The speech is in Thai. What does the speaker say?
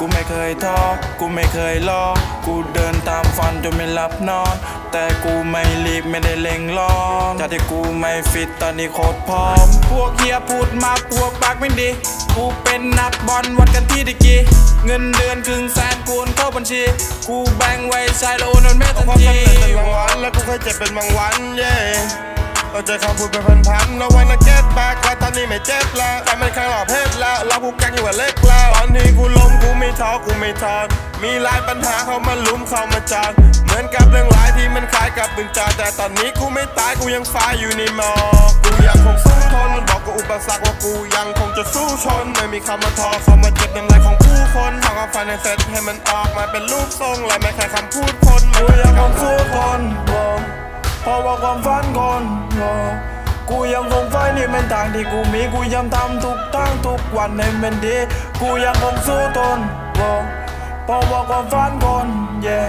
กูไม่เคยท้อ กูไม่เคยรอกูเดินตามฝันจนไม่หลับนอน แต่กูไม่รีบไม่ได้เล็งร้อนจากที่กูไม่ฟิตตอนนี้โคตรพร้อม พวกเฮียพูดมาพวกปากไม่ดี กูเป็นนักบอลวัดกันที่ดิกีเงินเดือนครึ่งแสนกูโอนเข้าบัญชี กูแบ่งไว้ใช้แล้วโอนเงินแม่ทันทีสำเป็นบางวันและกูเคยเจ็บเป็นบางวันเย่เราเจอคำพูดเป็นพันพันๆแล้ววันนั้นเก็ตแบกแล้วตอนนี้ไม่เจ็บแล้วแต่มันครั้งหลอกเพศแล้วเราผูกกันอยู่กับเล็กแล้วตอนนี้กูล้ม ท้อกูไม่ทอดมีหลายปัญหาเข้ามาลุมเข้ามาจอดเหมือนกับเรื่องร้ายที่มันคล้ายกับปืนจอแต่ตอนนี้กูไม่ตายกูยังฟ้าอยู่ในหมอกกูยังคงสู้ทนบอกกับอุปสรรคว่ากูยังคงจะสู้ชนไม่มีคำว่าท้อคำว่าเจ็บน้ำลายของผู้คนทำความฝันให้เสร็จให้มันออกมาเป็นรูปทรงและไม่แค่คำพูดคนมันกูยังคงสู้ทนโว้เพราะว่าความฝันคนโว้ กูยังคงไฟนี่เป็นทางที่กูมีกูยังทำทุกทางทุกวันให้มันดี กูยังคงสู้ทนเพราะว่าความฝันคน yeah